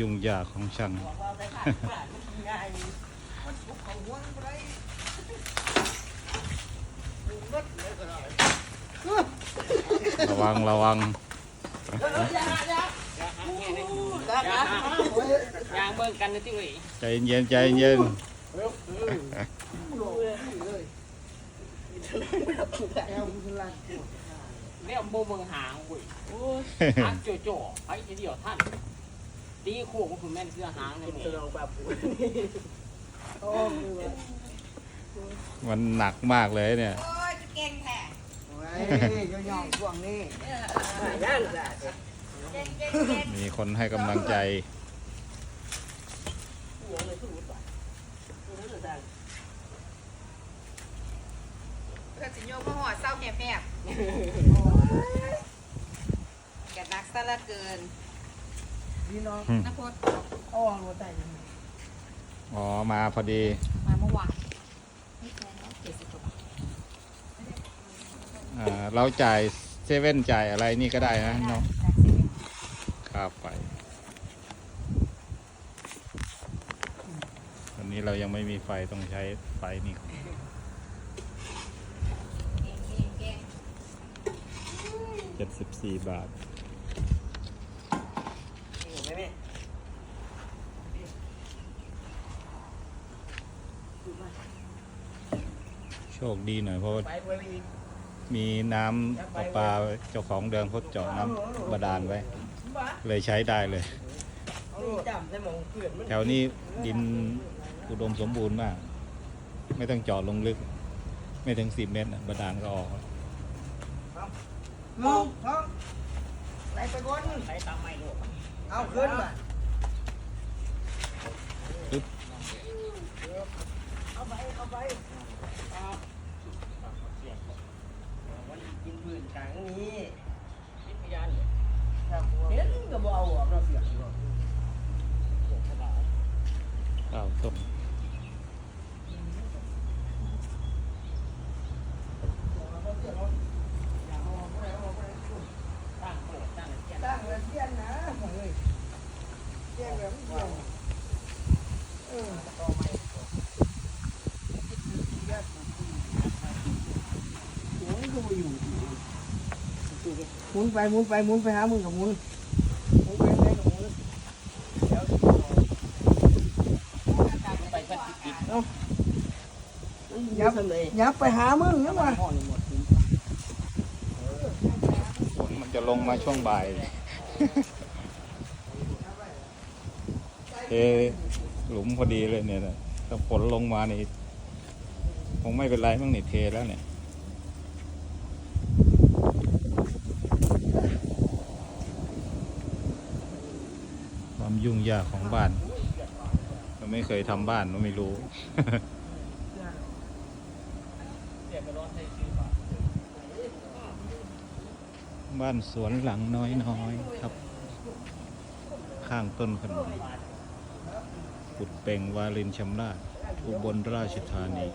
ยุ่งยากของช่างระวังระวังยางเบิ่งกันนะที่เว้ยใจเย็นใจเย็นเรียกโมเมืองหางเว้ยหักโจโจ้ไปทีเดียวท่าน ตีโค้งคุณแม่นเสื้อหางนี่แม่มันหนักมากเลยเนี่ย โอ้ยเก่งแท้ย่องช่วงนี้เก่งเก่งเก่งมีคนให้กำลังใจเพื่อสิโยมมาหอดเศร้าแหบแหบแกนักซะละเกิน พี่น้องนะพดอ้อหัวใจอ๋อ มาพอดี มาเมื่อวานไม่แพงเจ็ดสิบกว่าบาทอ่าเราจ่ายเซเว่นจ่ายอะไรนี่ก็ได้นะเนาะค่าไฟวันนี้เรายังไม่มีไฟต้องใช้ไฟนี่ก่อนเก่งเก่งเก่งเจ็ดสิบสี่บาท โชคดีหน่อยเพราะว่าไปไปอีกมีน้ำประปาเจ้าของเดิมเขาเจาะน้ำบาดาลไว้เลยใช้ได้เลยนี่จำได้มองเพื่อนมันแถวนี้ดินอุดมสมบูรณ์มาก ไม่ต้องเจาะลงลึก ไม่ถึงสิบเมตรนะบาดาลก็ออกลุงท้องไหลไปก้นใช้ตามไม่โลกเอาขึ้นมาปึ๊บเอาไปเอาไป วัน นี้กินพื้นกลางนี้คิพยานเลยเห็นก็บ่เอาออกเราเสียงข้าวต้มตั้งโปรดตั้งเทียนตั้งเลยเทียนนะเฮ้ยเทียนแบบเทียนเออโอ้ยดูอยู่ หมุนไปหมุนไปหมุนไปหามึงกับหมุนหมุนไปไหนกับหมุนเดี๋ยวไปเพื่อนติดยับยับไปหามึงนะวะห้องนี้หมดฝนมันจะลงมาช่วงบ่ายเทหลุมพอดีเลยเนี่ยนะถ้าฝนลงมานี่คงไม่เป็นไรมั้งนี่เทแล้วเนี่ย ความ ยุ่งยากของบ้านเราไม่เคยทำบ้านเราไม่รู้บ้านสวนหลังน้อยๆครับ ข้างต้นขนุนกุดเป่งวาลินชำราบอุบลราชธานี